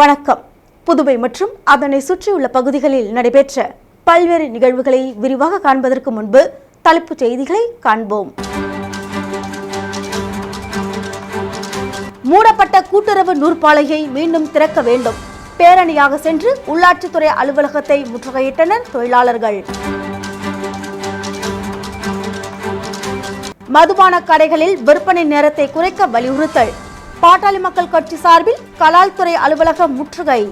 வணக்கம். புதுவை மற்றும் அதனை சுற்றியுள்ள பகுதிகளில் நடைபெற்ற பல்வேறு நிகழ்வுகளை விரிவாக காண்பதற்கு முன்பு தலைப்புச் செய்திகளை காண்போம். மூடப்பட்ட கூட்டுறவு நூற்பாலையை மீண்டும் திறக்க வேண்டும். பேரணியாக சென்று உள்ளாட்சித்துறை அலுவலகத்தை முற்றுகையிட்டனர் தொழிலாளர்கள். மதுபான கடைகளில் விற்பனை நேரத்தை குறைக்க வலியுறுத்தல். பாட்டாளி மக்கள் கட்சி சார்பில் கலால் துறை அலுவலகம் முற்றுகை.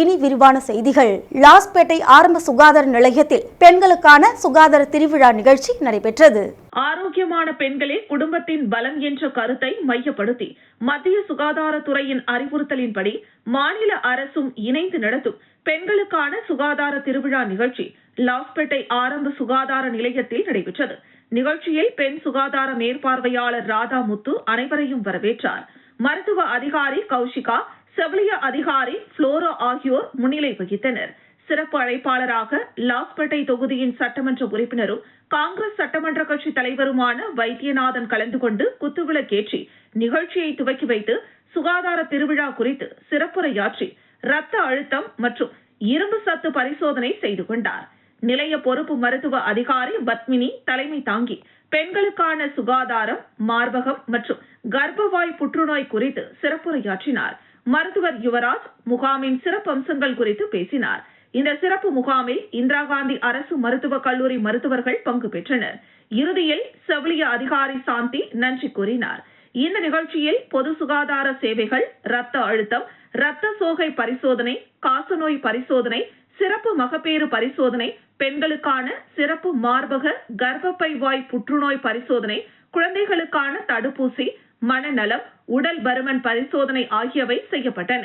இனி விரிவான செய்திகள். லாஸ்பேட்டை ஆரம்ப சுகாதார நிலையத்தில் பெண்களுக்கான சுகாதார திருவிழா நிகழ்ச்சி நடைபெற்றது. ஆரோக்கியமான பெண்களே குடும்பத்தின் பலம் என்ற கருத்தை மையப்படுத்தி மத்திய சுகாதாரத்துறையின் அறிவுறுத்தலின்படி மாநில அரசும் இணைந்து நடத்தும் பெண்களுக்கான சுகாதார திருவிழா நிகழ்ச்சி லாஸ்பேட்டை ஆரம்ப சுகாதார நிலையத்தில் நடைபெற்றது. நிகழ்ச்சியில் பெண் சுகாதார மேற்பார்வையாளர் ராதா முத்து அனைவரையும் வரவேற்றார். மருத்துவ அதிகாரி கௌஷிகா செவிலிய அதிகாரி புளோரா ஆகியோர் முன்னிலை வகித்தனர். சிறப்பு அழைப்பாளராக லாஸ்பேட்டை தொகுதியின் சட்டமன்ற உறுப்பினரும் காங்கிரஸ் சட்டமன்ற கட்சி தலைவருமான வைத்தியநாதன் கலந்து கொண்டு குத்துவிளக்கேற்றி நிகழ்ச்சியை துவக்கி வைத்து சுகாதார திருவிழா குறித்து சிறப்புரையாற்றி ரத்த அழுத்தம் மற்றும் இரும்பு சத்து பரிசோதனை செய்து கொண்டார். நிலைய பொறுப்பு மருத்துவ அதிகாரி பத்மினி தலைமை தாங்கி பெண்களுக்கான சுகாதாரம் மார்பகம் மற்றும் கர்ப்பவாய் புற்றுநோய் குறித்து சிறப்புரையாற்றினார். மருத்துவர் யுவராஜ் முகாமின் சிறப்பு அம்சங்கள் குறித்து பேசினார். இந்த சிறப்பு முகாமில் இந்திரா காந்தி அரசு மருத்துவக் கல்லூரி மருத்துவர்கள் பங்கு பெற்றனர். இறுதியில் செவிலிய அதிகாரி சாந்தி நன்றி கூறினார். இந்த நிகழ்ச்சியில் பொது சுகாதார சேவைகள் ரத்த அழுத்தம் ரத்த சோகை பரிசோதனை காசநோய் பரிசோதனை சிறப்பு மகப்பேறு பரிசோதனை பெண்களுக்கான சிறப்பு மார்பக கர்ப்பப்பை வாய் புற்றுநோய் பரிசோதனை குழந்தைகளுக்கான தடுப்பூசி மனநலம் உடல் பருமன் பரிசோதனை ஆகியவை செய்யப்பட்டன.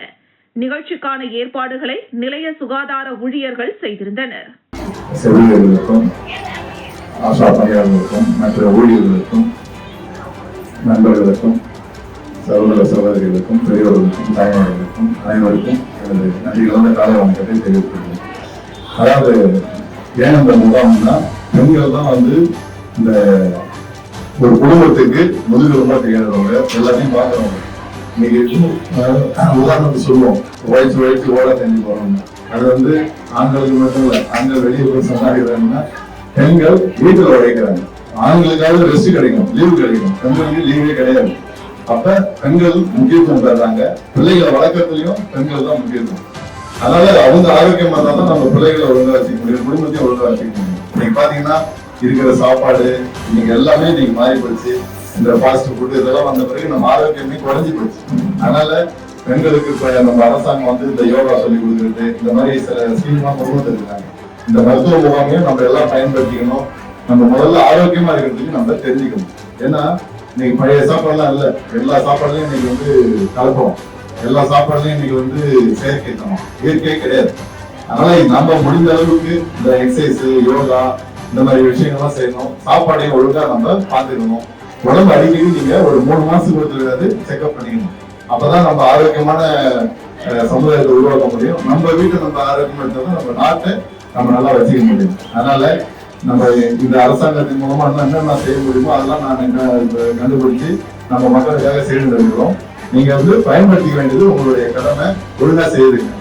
நிகழ்ச்சிக்கான ஏற்பாடுகளை நிலைய சுகாதார ஊழியர்கள் செய்திருந்தனர். செவிலியர்களுக்கும் ஆஷா பணியாளர்களுக்கும் மற்ற ஊழியர்களுக்கும் நண்பர்களுக்கும் சகோதர சகோதரிகளுக்கும் பெரியவர்களுக்கும் தாய்மார்களுக்கும் அனைவருக்கும் எனது நன்றி கலந்த காலை வணக்கத்தை தெரிவித்துள்ளேன் அதாவது ஏன் இந்த முகாம்னா பெண்கள் தான் வந்து இந்த ஒரு குடும்பத்துக்கு முதுகெலும்பா தெரியாதவங்க எல்லாத்தையும் பார்க்கறவங்க. இன்னைக்கு அஹ், உதாரணத்துக்கு சொல்லுவோம். வயசு வயசு ஓட தண்ணி போறவங்க அது வந்து ஆண்களுக்கு மட்டும் இல்ல ஆண்கள் வெளியே போய் சம்பாதிக்கிறாங்கன்னா பெண்கள் வீட்டுல உழைக்கிறாங்க. ஆண்களுக்காவது ரெஸ்ட் கிடைக்கும் லீவு கிடைக்கும். பெண்களுக்கு லீவே கிடையாது. அப்ப பெண்கள் முக்கியத்துவம் தர்றாங்க. பிள்ளைகளை வளர்க்கறதுலயும் பெண்கள் தான் முக்கியத்துவம். அதனால அவங்க ஆரோக்கியமா இருந்தா தான் நம்ம பிள்ளைகளை ஒழுங்கா வச்சுக்க முடியும் குடும்பத்தையும் ஒழுங்கா வச்சுக்க முடியும். இன்னைக்கு பாத்தீங்கன்னா இருக்கிற சாப்பாடு இன்னைக்கு எல்லாமே இன்னைக்கு மாறி போச்சு. இந்த ஃபாஸ்ட் ஃபுட் இதெல்லாம் வந்த பிறகு நம்ம ஆரோக்கியமே குறைஞ்சி போச்சு. அதனால பெண்களுக்கு இப்ப நம்ம அரசாங்கம் வந்து இந்த யோகா சொல்லி கொடுக்குறது இந்த மாதிரி சில ஸ்கீம்லாம் கொண்டு வந்துருக்காங்க. இந்த மருத்துவ முகாமையும் நம்ம எல்லாம் பயன்படுத்திக்கணும். நம்ம முதல்ல ஆரோக்கியமா இருக்கிறதுக்கு நம்ம தெரிஞ்சுக்கணும். ஏன்னா இன்னைக்கு பழைய சாப்பாடுலாம் இல்லை. எல்லா சாப்பாடுலையும் இன்னைக்கு வந்து கலப்போம் எல்லா சாப்பாடுலையும் இன்னைக்கு வந்து செயற்கை தனம். இயற்கையே கிடையாது. அதனால நம்ம முடிந்த அளவுக்கு இந்த எக்ஸசைஸ் யோகா இந்த மாதிரி விஷயங்கள்லாம் செய்யணும். சாப்பாடையும் ஒழுங்கா நம்ம பார்த்துக்கணும். உடம்பு அடிக்கடி நீங்க ஒரு மூணு மாசத்துக்கு ஒரு செக்அப் பண்ணிக்கணும். அப்பதான் நம்ம ஆரோக்கியமான சமுதாயத்தை உருவாக்க முடியும். நம்ம வீட்டை நம்ம ஆரோக்கியம் இருந்தாலும் நம்ம நாட்டை நம்ம நல்லா வச்சுக்க முடியும். அதனால நம்ம இந்த அரசாங்கத்தின் மூலமா என்னென்ன செய்ய முடியுமோ அதெல்லாம் நான் என்ன கண்டுபிடிச்சு நம்ம மக்களுக்காக செய்து வருகிறோம் நீங்க வந்து பயன்படுத்திக்க வேண்டியது உங்களுடைய கடமை. ஒழுங்கா செய்யுதுங்க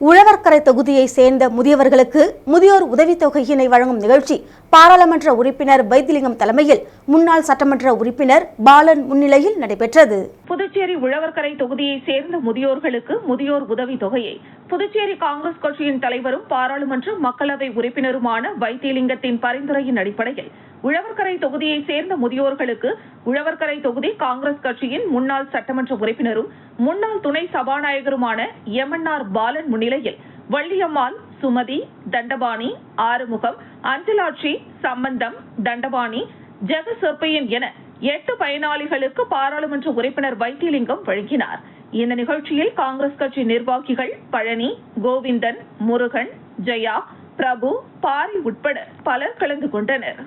உழவர்கரை தொகுதியை சேர்ந்த முதியவர்களுக்கு முதியோர் உதவித்தொகையினை வழங்கும் நிகழ்ச்சி பாராளுமன்ற உறுப்பினர் வைத்திலிங்கம் தலைமையில் முன்னாள் சட்டமன்ற உறுப்பினர் பாலன் முன்னிலையில் நடைபெற்றது. புதுச்சேரி உழவர்கரை தொகுதியை சேர்ந்த முதியோர்களுக்கு முதியோர் உதவி தொகையை புதுச்சேரி காங்கிரஸ் கட்சியின் தலைவரும் பாராளுமன்ற மக்களவை உறுப்பினருமான வைத்தியலிங்கத்தின் பரிந்துரையின் அடிப்படையில் உழவர்கரை தொகுதியை சேர்ந்த முதியோர்களுக்கு உழவர்கரை தொகுதி காங்கிரஸ் கட்சியின் முன்னாள் சட்டமன்ற உறுப்பினரும் முன்னாள் துணை சபாநாயகருமான எம்என்ஆர் பாலன் முன்னிலையில் வள்ளியம்மாள் சுமதி தண்டபாணி ஆறுமுகம் அஞ்சலாட்சி சம்பந்தம் தண்டபாணி ஜெகசொற்பையன் என எட்டு பயனாளிகளுக்கு பாராளுமன்ற உறுப்பினர் வைத்தியலிங்கம் வழங்கினார். இந்த நிகழ்ச்சியில் காங்கிரஸ் கட்சி நிர்வாகிகள் பழனி கோவிந்தன் முருகன் ஜெயா பிரபு பாரி உட்பட பலர் கலந்து கொண்டனர்.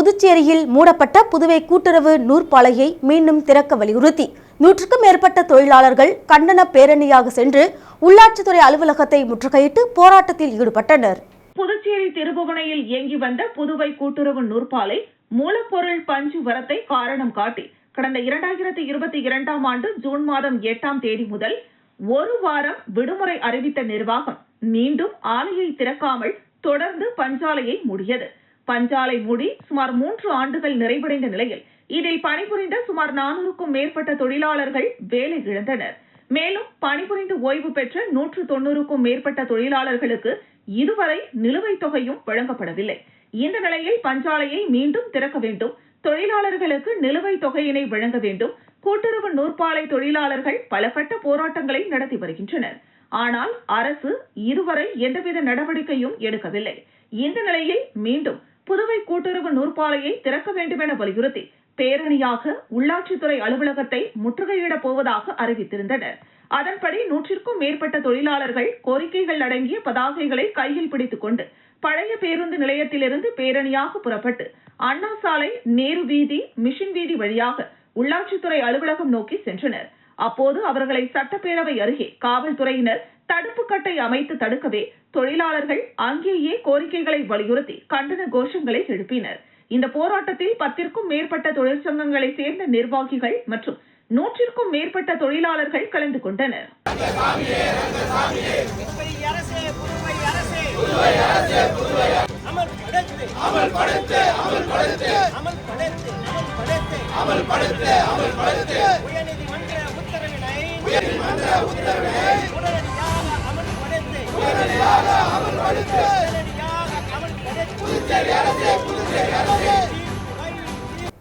புதுச்சேரியில் மூடப்பட்ட புதுவை கூட்டுறவு நூற்பாலையை மீண்டும் திறக்க வலியுறுத்தி நூற்றுக்கும் மேற்பட்ட தொழிலாளர்கள் கண்டன பேரணியாக சென்று உள்ளாட்சித்துறை அலுவலகத்தை முற்றுகையிட்டு போராட்டத்தில் ஈடுபட்டனர். புதுச்சேரி திருபுவனையில் இயங்கி வந்த புதுவை கூட்டுறவு நூற்பாலை மூலப்பொருள் பஞ்சு வரத்தை காரணம் காட்டி கடந்த இரண்டாயிரத்தி இருபத்தி இரண்டாம் ஆண்டு ஜூன் மாதம் எட்டாம் தேதி முதல் ஒரு வாரம் விடுமுறை அறிவித்த நிர்வாகம் மீண்டும் ஆலையை திறக்காமல் தொடர்ந்து பஞ்சாலையை மூடியது. பஞ்சாலை மூடி சுமார் மூன்று ஆண்டுகள் நிறைவடைந்த நிலையில் இதில் பணிபுரிந்த சுமார் நானூறுக்கும் மேற்பட்ட தொழிலாளர்கள் வேலை இழந்தனர். மேலும் பணிபுரிந்து ஓய்வு பெற்ற நூற்று தொண்ணூறுக்கும் மேற்பட்ட தொழிலாளர்களுக்கு இதுவரை நிலுவைத் தொகையும் வழங்கப்படவில்லை. இந்த நிலையில் பஞ்சாலையை மீண்டும் திறக்க வேண்டும். தொழிலாளர்களுக்கு நிலுவைத் தொகையினை வழங்க வேண்டும். கூட்டுறவு நூற்பாலை தொழிலாளர்கள் பல கட்ட போராட்டங்களை நடத்தி வருகின்றனர். ஆனால் அரசு இதுவரை எந்தவித நடவடிக்கையும் எடுக்கவில்லை. இந்த நிலையில் மீண்டும் புதுவை கூட்டுறவு நூற்பாலையை திறக்க வேண்டும் என வலியுறுத்தி பேரணியாக உள்ளாட்சித்துறை அலுவலகத்தை முற்றுகையிடப் போவதாக அறிவித்திருந்தனர். அதன்படி நூற்றிற்கும் மேற்பட்ட தொழிலாளர்கள் கோரிக்கைகள் அடங்கிய பதாகைகளை கையில் பிடித்துக் கொண்டு பழைய பேருந்து நிலையத்திலிருந்து பேரணியாக புறப்பட்டு அண்ணா சாலை நேரு வீதி மிஷின் வீதி வழியாக உள்ளாட்சித்துறை அலுவலகம் நோக்கி சென்றனர். அப்போது அவர்களை சட்டப்பேரவை அருகே காவல்துறையினர் தடுப்பு கட்டை அமைத்து தடுக்கவே தொழிலாளர்கள் அங்கேயே கோரிக்கைகளை வலியுறுத்தி கண்டன கோஷங்களை எழுப்பினர். இந்த போராட்டத்தில் பத்திற்கும் மேற்பட்ட தொழிற்சங்கங்களை சேர்ந்த நிர்வாகிகள் மற்றும் நூற்றிற்கும் மேற்பட்ட தொழிலாளர்கள் கலந்து கொண்டனர். உயர்நீதிமன்ற உத்தரவினை உயர்நீதிமன்ற உத்தரவினை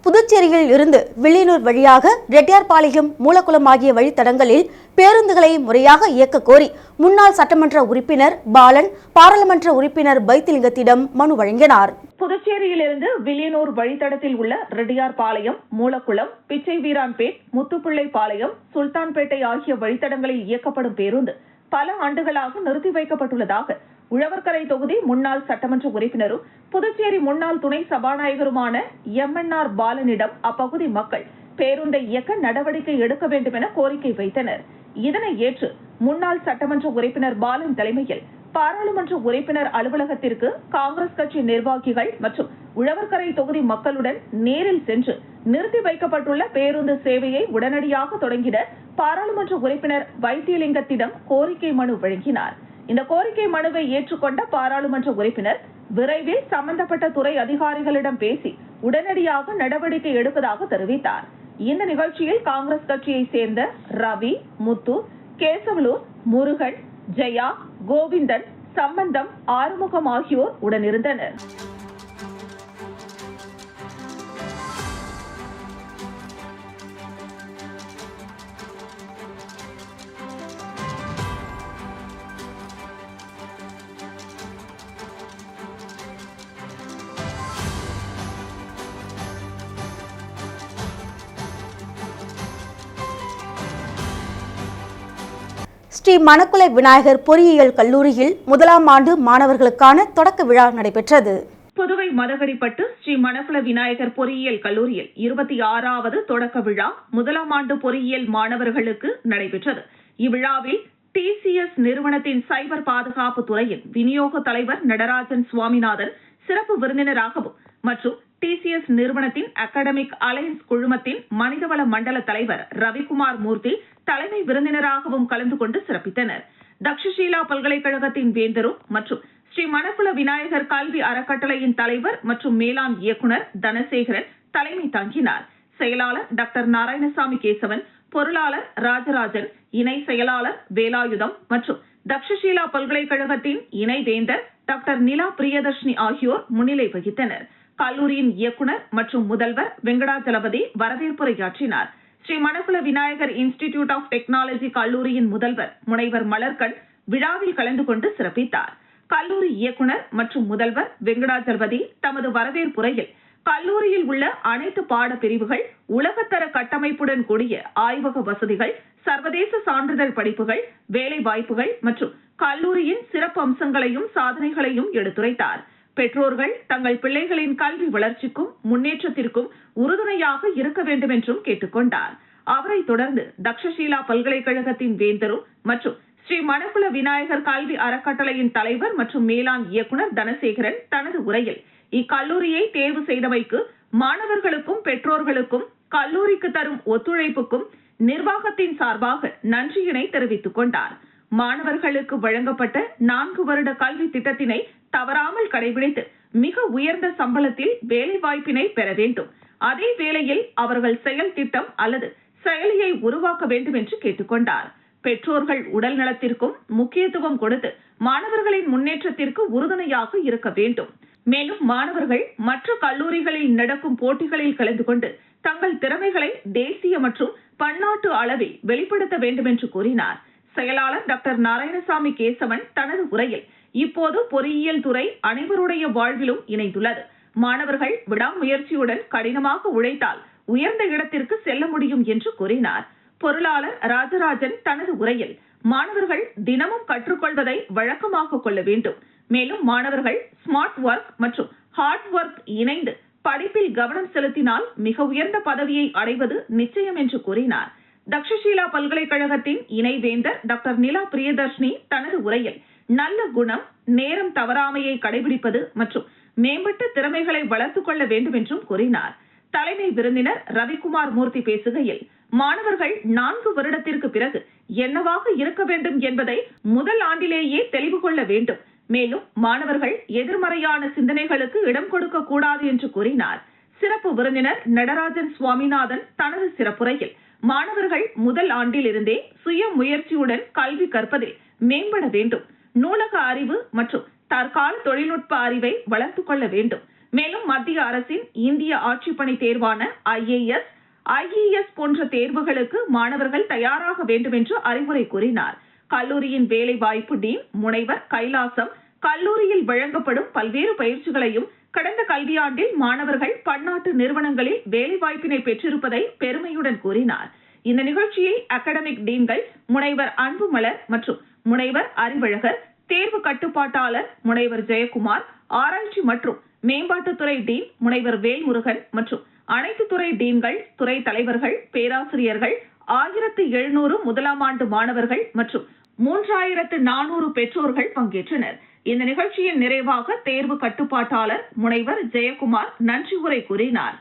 புதுச்சேரியில் இருந்து வில்லியனூர் வழியாக ரெட்டியார்பாளையம் மூலக்குளம் ஆகிய வழித்தடங்களில் பேருந்துகளை முறையாக இயக்க கோரி முன்னாள் சட்டமன்ற உறுப்பினர் பாலன் பாராளுமன்ற உறுப்பினர் பைத்திலிங்கத்திடம் மனு வழங்கினார். புதுச்சேரியிலிருந்து வில்லியனூர் வழித்தடத்தில் உள்ள ரெட்டியார்பாளையம் மூலக்குளம் பிச்சை வீரான்பேட் முத்துப்பிள்ளை பாளையம் சுல்தான்பேட்டை ஆகிய வழித்தடங்களில் இயக்கப்படும் பேருந்து பல ஆண்டுகளாக நிறுத்தி வைக்கப்பட்டுள்ளதாக உழவர்கரை தொகுதி முன்னாள் சட்டமன்ற உறுப்பினரும் புதுச்சேரி முன்னாள் துணை சபாநாயகருமான எம் என் ஆர் பாலனிடம் அப்பகுதி மக்கள் பேருந்தை இயக்க நடவடிக்கை எடுக்க வேண்டும் என கோரிக்கை வைத்தனர். இதனை ஏற்று முன்னாள் சட்டமன்ற உறுப்பினர் பாலன் தலைமையில் பாராளுமன்ற உறுப்பினர் அலுவலகத்திற்கு காங்கிரஸ் கட்சி நிர்வாகிகள் மற்றும் உழவர்கரை தொகுதி மக்களுடன் நேரில் சென்று நிறுத்தி வைக்கப்பட்டுள்ள பேருந்து சேவையை உடனடியாக தொடங்கிட பாராளுமன்ற உறுப்பினர் வைத்தியலிங்கத்திடம் கோரிக்கை மனு வழங்கினார். இந்த கோரிக்கை மனுவை ஏற்றுக்கொண்ட பாராளுமன்ற உறுப்பினர் விரைவில் சம்பந்தப்பட்ட துறை அதிகாரிகளிடம் பேசி உடனடியாக நடவடிக்கை எடுப்பதாக தெரிவித்தார். இந்த நிகழ்ச்சியில் காங்கிரஸ் கட்சியை சேர்ந்த ரவி முத்து கேசவலூர் முருகன் ஜெயா கோவிந்தன் சம்பந்தம் ஆறுமுகம் ஆகியோர் உடனிருந்தனர். ஸ்ரீ மணக்குலை விநாயகர் பொறியியல் கல்லூரியில் முதலாம் ஆண்டு மாணவர்களுக்கான தொடக்க விழா நடைபெற்றது. புதுவை மதகடிப்பட்டு ஸ்ரீ மணக்குல விநாயகர் பொறியியல் கல்லூரியில் இருபத்தி ஆறாவது தொடக்க விழா முதலாம் ஆண்டு பொறியியல் மாணவர்களுக்கு நடைபெற்றது. இவ்விழாவில் டிசிஎஸ் நிறுவனத்தின் சைபர் பாதுகாப்பு துறையின் விநியோக தலைவர் நடராஜன் சுவாமிநாதன் சிறப்பு விருந்தினராகவும் மற்றும் டிசிஎஸ் நிறுவனத்தின் அகாடமிக் அலையன்ஸ் குழுமத்தின் மனிதவள மண்டல தலைவர் ரவிக்குமார் மூர்த்தி தலைமை விருந்தினராகவும் கலந்து கொண்டு சிறப்பித்தனர். தக்ஷஷீலா பல்கலைக்கழகத்தின் வேந்தரும் மற்றும் ஸ்ரீ மணக்குள விநாயகர் கல்வி அறக்கட்டளையின் தலைவர் மற்றும் மேலாண் இயக்குனர் தனசேகரன் தலைமை தாங்கினார். செயலாளர் டாக்டர் நாராயணசாமி கேசவன் பொருளாளர் ராஜராஜன் இணை செயலாளர் வேலாயுதம் மற்றும் தக்ஷஷீலா பல்கலைக்கழகத்தின் இணை வேந்தர் டாக்டர் நிலா பிரியதர்ஷினி ஆகியோர் முன்னிலை வகித்தனர். கல்லூரியின் இயக்குனர் மற்றும் முதல்வர் Venkatajalapathi வரவேற்புரையாற்றினார் Sri Manakula Vinayagar institute of technology கல்லூரியின் முதல்வர் முனைவர் மலர்கண் விழாவில் கலந்து கொண்டு சிறப்பித்தார். கல்லூரி இயக்குனர் மற்றும் முதல்வர் வெங்கடாஜலபதி தமது வரவேற்புரையில் கல்லூரியில் உள்ள அனைத்து பாட பிரிவுகள் உலகத்தர கட்டமைப்புடன் கூடிய ஆய்வக வசதிகள் சர்வதேச சான்றிதழ் படிப்புகள் வேலை வாய்ப்புகள் மற்றும் கல்லூரியின் சிறப்பு அம்சங்களையும் சாதனைகளையும் எடுத்துரைத்தார். பெற்றோர்கள் தங்கள் பிள்ளைகளின் கல்வி வளர்ச்சிக்கும் முன்னேற்றத்திற்கும் உறுதுணையாக இருக்க வேண்டும் என்றும் கேட்டுக்கொண்டார். அவரை தொடர்ந்து தக்ஷசீலா பல்கலைக்கழகத்தின் வேந்தரும் மற்றும் ஸ்ரீ மணக்குள விநாயகர் கல்வி அறக்கட்டளையின் தலைவர் மற்றும் மேலாண் இயக்குநர் தனசேகரன் தனது உரையில் இக்கல்லூரியை தேர்வு செய்தமைக்கு மாணவர்களுக்கும் பெற்றோர்களுக்கும் கல்லூரிக்கு தரும் ஒத்துழைப்புக்கும் நிர்வாகத்தின் சார்பாக நன்றியினை தெரிவித்துக் கொண்டார். மாணவர்களுக்கு வழங்கப்பட்ட நான்கு வருட கல்வி திட்டத்தினை தவறாமல் கடைபிடித்து மிக உயர்ந்த சம்பளத்தில் வேலை வாய்ப்பினை பெற வேண்டும். அதே வேளையில் அவர்கள் செயல் திட்டம் அல்லது செயலியை உருவாக்க வேண்டும் என்று கேட்டுக்கொண்டார். பெற்றோர்கள் உடல் நலத்திற்கும் முக்கியத்துவம் கொடுத்து மாணவர்களின் முன்னேற்றத்திற்கு உறுதுணையாக இருக்க வேண்டும். மேலும் மாணவர்கள் மற்ற கல்லூரிகளில் நடக்கும் போட்டிகளில் கலந்து கொண்டு தங்கள் திறமைகளை தேசிய மற்றும் பன்னாட்டு அளவில் வெளிப்படுத்த வேண்டும் என்று கூறினார். செயலாளர் டாக்டர் நாராயணசாமி கேசவன் தனது உரையில் இப்போது பொறியியல் துறை அனைவருடைய வாழ்விலும் இணைந்துள்ளது. மாணவர்கள் விடாமுயற்சியுடன் கடினமாக உழைத்தால் உயர்ந்த இடத்திற்கு செல்ல முடியும் என்று கூறினார். பொருளாளர் ராஜராஜன் தனது உரையில் மாணவர்கள் தினமும் கற்றுக்கொள்வதை வழக்கமாக கொள்ள வேண்டும். மேலும் மாணவர்கள் ஸ்மார்ட் ஒர்க் மற்றும் ஹார்ட் ஒர்க் இணைந்து படிப்பில் கவனம் செலுத்தினால் மிக உயர்ந்த பதவியை அடைவது நிச்சயம் என்று கூறினார். தக்ஷஷீலா பல்கலைக்கழகத்தின் இணைவேந்தர் டாக்டர் நிலா பிரியதர்ஷினி தனது உரையில் நல்ல குணம் நேரம் தவறாமையை கடைபிடிப்பது மற்றும் மேம்பட்ட திறமைகளை வளர்த்துக் கொள்ள வேண்டும் என்றும் கூறினார். தலைமை விருந்தினர் ரவிக்குமார் மூர்த்தி பேசுகையில் மாணவர்கள் நான்கு வருடத்திற்கு பிறகு என்னவாக இருக்க வேண்டும் என்பதை முதல் ஆண்டிலேயே தெளிவு கொள்ள வேண்டும். மேலும் மாணவர்கள் எதிர்மறையான சிந்தனைகளுக்கு இடம் கொடுக்க கூடாது என்று கூறினார். சிறப்பு விருந்தினர் நடராஜன் சுவாமிநாதன் தனது சிறப்புரையில் மாணவர்கள் முதல் ஆண்டில் இருந்தே சுய முயற்சியுடன் கல்வி கற்பதில் மேம்பட வேண்டும். நூலக அறிவு மற்றும் தற்கால தொழில்நுட்ப அறிவை வளர்த்து கொள்ள வேண்டும். மேலும் மத்திய அரசின் இந்திய ஆட்சிப்பணி தேர்வான ஐஏஎஸ் ஐஇஎஸ் போன்ற தேர்வுகளுக்கு மாணவர்கள் தயாராக வேண்டும் என்று அறிவுரை கூறினார். கல்லூரியின் வேலை வாய்ப்பு டீன் முனைவர் கைலாசம் கல்லூரியில் வழங்கப்படும் பல்வேறு பயிற்சிகளையும் கடந்த கல்வியாண்டில் மாணவர்கள் பன்னாட்டு நிறுவனங்களில் வேலைவாய்ப்பினை பெற்றிருப்பதை பெருமையுடன் கூறினார். இந்த நிகழ்ச்சியை அகாடமிக் டீன்கள் முனைவர் அன்புமலர் மற்றும் முனைவர் அறிவழகர் தேர்வு கட்டுப்பாட்டாளர் முனைவர் ஜெயக்குமார் ஆராய்ச்சி மற்றும் மேம்பாட்டுத்துறை டீன் முனைவர் வேல்முருகன் மற்றும் அனைத்து துறை டீன்கள் துறை தலைவர்கள் பேராசிரியர்கள் ஆயிரத்து எழுநூறு முதலாம் ஆண்டு மாணவர்கள் மற்றும் மூன்றாயிரத்து நானூறு பெற்றோர்கள் பங்கேற்றனர். இந்த நிகழ்ச்சியின் நிறைவாக தேர்வு கட்டுப்பாட்டாளர் முனைவர் ஜெயக்குமார் நன்றி உரை கூறினார்.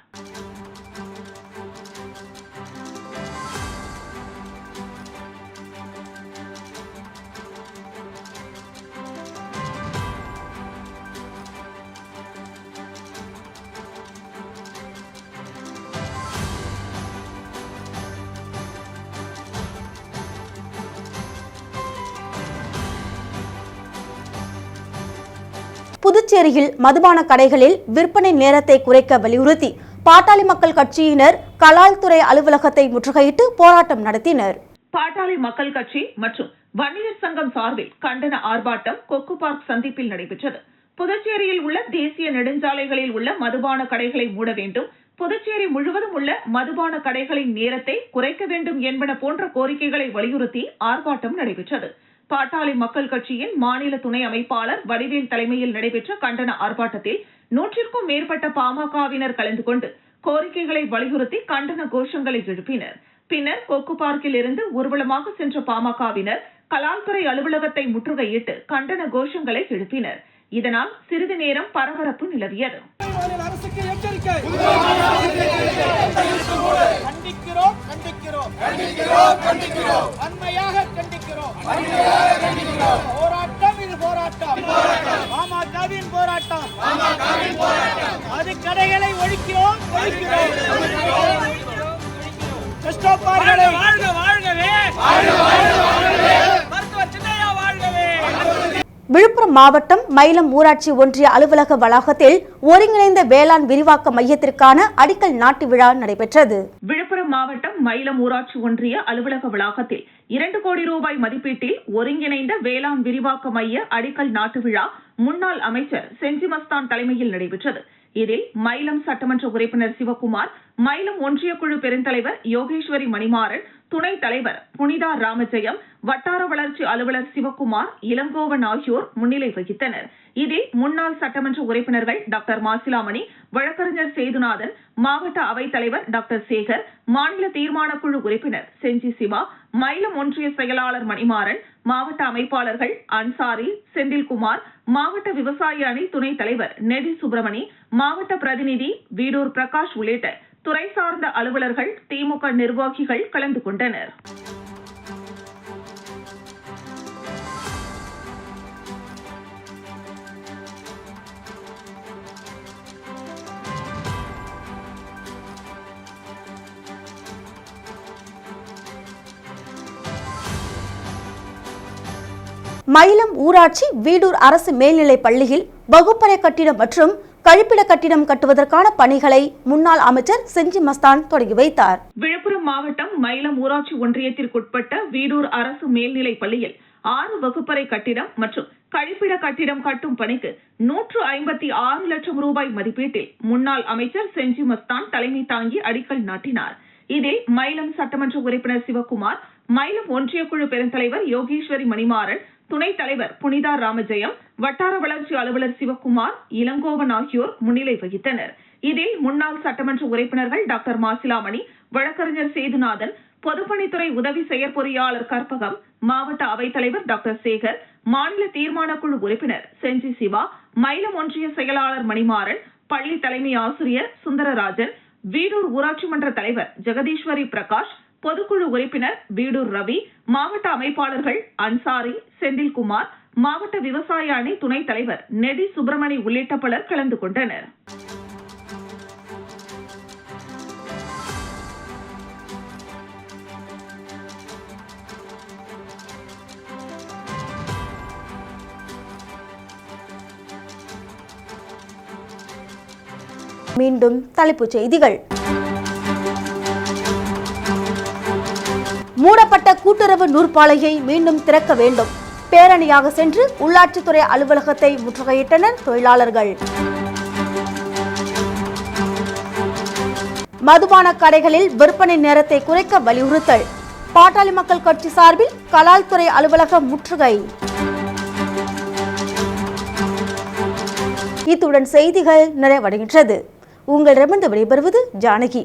புதுச்சேரியில் மதுபான கடைகளில் விற்பனை நேரத்தை குறைக்க வலியுறுத்தி பாட்டாளி மக்கள் கட்சியினர் கலால்துறை அலுவலகத்தை முற்றுகையிட்டு போராட்டம் நடத்தினர். பாட்டாளி மக்கள் கட்சி மற்றும் வன்னியர் சங்கம் சார்பில் கண்டன ஆர்ப்பாட்டம் கொக்கு பார்க் சந்திப்பில் நடைபெற்றது. புதுச்சேரியில் உள்ள தேசிய நெடுஞ்சாலைகளில் உள்ள மதுபான கடைகளை மூட வேண்டும் புதுச்சேரி முழுவதும் உள்ள மதுபான கடைகளின் நேரத்தை குறைக்க வேண்டும் என்பன போன்ற கோரிக்கைகளை வலியுறுத்தி ஆர்ப்பாட்டம் நடைபெற்றது. பாட்டாளி மக்கள் கட்சியின் மாநில துணை அமைப்பாளர் வடிவேல் தலைமையில் நடைபெற்ற கண்டன ஆர்ப்பாட்டத்தில் நூற்றிற்கும் மேற்பட்ட பாமகவினர் கலந்து கொண்டு கோரிக்கைகளை வலியுறுத்தி கண்டன கோஷங்களை எழுப்பினர். பின்னர் கொக்கு பார்க்கில் இருந்து ஊர்வலமாக சென்ற பாமகவினர் கலால்துறை அலுவலகத்தை முற்றுகையிட்டு கண்டன கோஷங்களை எழுப்பினர். இதனால் சிறிது நேரம் பரபரப்பு நிலவியது. போராட்டம் இது போராட்டம். பாமகவின் போராட்டம். அது கடைகளை ஒழிக்கிறோம் ஒழிக்கிறோம். கிறிஸ்டோபார்களை வாழ்க வாழ்கவே. மருத்துவர் விழுப்புரம் மாவட்டம் மயிலம் ஊராட்சி ஒன்றிய அலுவலக வளாகத்தில் ஒருங்கிணைந்த வேளாண் விரிவாக்க மையத்திற்கான அடிக்கல் நாட்டு விழா நடைபெற்றது. விழுப்புரம் மாவட்டம் மயிலம் ஊராட்சி ஒன்றிய அலுவலக வளாகத்தில் இரண்டு கோடி ரூபாய் மதிப்பீட்டில் ஒருங்கிணைந்த வேளாண் விரிவாக்க மைய அடிக்கல் நாட்டு விழா முன்னாள் அமைச்சர் செஞ்சி மஸ்தான் தலைமையில் நடைபெற்றது. இதில் மயிலம் சட்டமன்ற உறுப்பினர் சிவகுமார் மயிலம் ஒன்றிய குழு பெருந்தலைவர் யோகேஸ்வரி மணிமாறன் துணைத் தலைவர் புனிதா ராமஜெயம் வட்டார வளர்ச்சி அலுவலர் சிவக்குமார் இளங்கோவன் ஆகியோர் முன்னிலை வகித்தனர். இதில் முன்னாள் சட்டமன்ற உறுப்பினர்கள் டாக்டர் மாசிலாமணி வழக்கறிஞர் சேதுநாதன் மாவட்ட அவைத் தலைவர் டாக்டர் சேகர் மாநில தீர்மானக்குழு உறுப்பினர் செஞ்சி சிவா மயிலம் ஒன்றிய செயலாளர் மணிமாறன் மாவட்ட அமைப்பாளர்கள் அன்சாரி செந்தில்குமார் மாவட்ட விவசாய அணி துணைத் தலைவர் நெடி சுப்பிரமணி மாவட்ட பிரதிநிதி வீடூர் பிரகாஷ் உள்ளிட்ட துறை சார்ந்த அலுவலர்கள் திமுக நிர்வாகிகள் கலந்து கொண்டனர். மயிலம் ஊராட்சி வீடூர் அரசு மேல்நிலைப் பள்ளியில் வகுப்பறை கட்டிடம் மற்றும் கழிப்பிட கட்டிடம் கட்டுவதற்கான பணிகளை முன்னாள் அமைச்சர் செஞ்சி மஸ்தான் தொடங்கி வைத்தார். விழுப்புரம் மாவட்டம் மயிலம் ஊராட்சி ஒன்றியத்திற்குட்பட்ட வீடூர் அரசு மேல்நிலைப் பள்ளியில் ஆறு வகுப்பறை கட்டிடம் மற்றும் கழிப்பிட கட்டிடம் கட்டும் பணிக்கு நூற்று ஐம்பத்தி ஆறு லட்சம் ரூபாய் மதிப்பீட்டில் முன்னாள் அமைச்சர் செஞ்சி மஸ்தான் தலைமை தாங்கி அடிக்கல் நாட்டினார். இதில் மயிலம் சட்டமன்ற உறுப்பினர் சிவகுமார் மயிலம் ஒன்றிய குழு பெருந்தலைவர் யோகேஸ்வரி மணிமாறன் துணைத் தலைவர் புனிதா ராமஜெயம் வட்டார வளர்ச்சி அலுவலர் சிவக்குமார் இளங்கோவன் ஆகியோர் முன்னிலை வகித்தனர். இதில் முன்னாள் சட்டமன்ற உறுப்பினர்கள் டாக்டர் மாசிலாமணி வழக்கறிஞர் சேதுநாதன் பொதுப்பணித்துறை உதவி செயற்பொறியாளர் கற்பகம் மாவட்ட அவைத்தலைவர் டாக்டர் சேகர் மாநில தீர்மான குழு உறுப்பினர் செஞ்சி சிவா மயிலம் ஒன்றிய செயலாளர் மணிமாறன் பள்ளி தலைமை ஆசிரியர் சுந்தரராஜன் வீடூர் ஊராட்சி மன்ற தலைவர் ஜெகதீஸ்வரி பிரகாஷ் பொதுக்குழு உறுப்பினர் வீடூர் ரவி மாவட்ட அமைப்பாளர்கள் அன்சாரி செந்தில்குமார் மாவட்ட விவசாய அணி துணைத் தலைவர் நெடி சுப்பிரமணி உள்ளிட்ட பலர் கலந்து கொண்டனர். மீண்டும் தலைப்புச் செய்திகள். மூடப்பட்ட கூட்டுறவு நூற்பாலையை மீண்டும் திறக்க வேண்டும். பேரணியாக சென்று உள்ளாட்சித்துறை அலுவலகத்தை முற்றுகையிட்டனர் தொழிலாளர்கள். மதுபான கடைகளில் விற்பனை நேரத்தை குறைக்க வலியுறுத்தல். பாட்டாளி மக்கள் கட்சி சார்பில் கலால்துறை அலுவலகம் முற்றுகை. இத்துடன் செய்திகள் நிறைவடைகின்றது. உங்களிடமிருந்து விடைபெறுவது ஜானகி.